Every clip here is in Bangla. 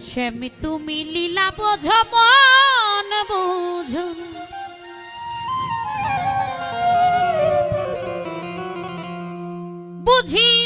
শ্যামি তুমি লীলা বোঝো মন বোঝো বুঝি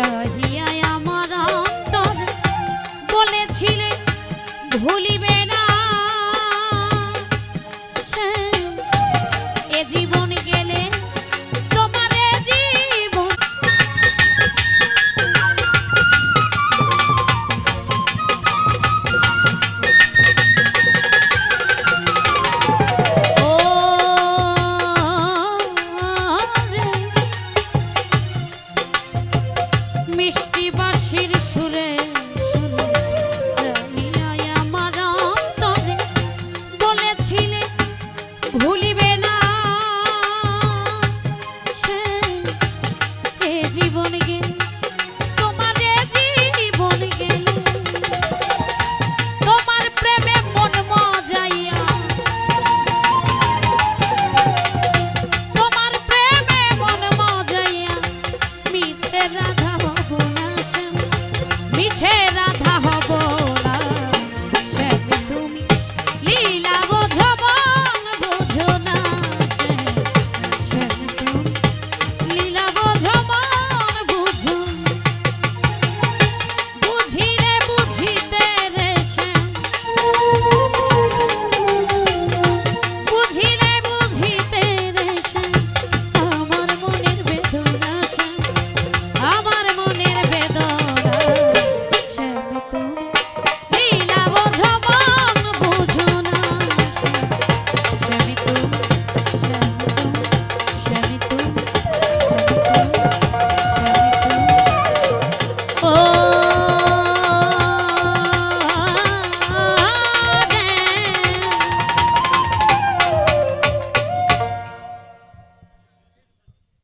शाही জীবন গে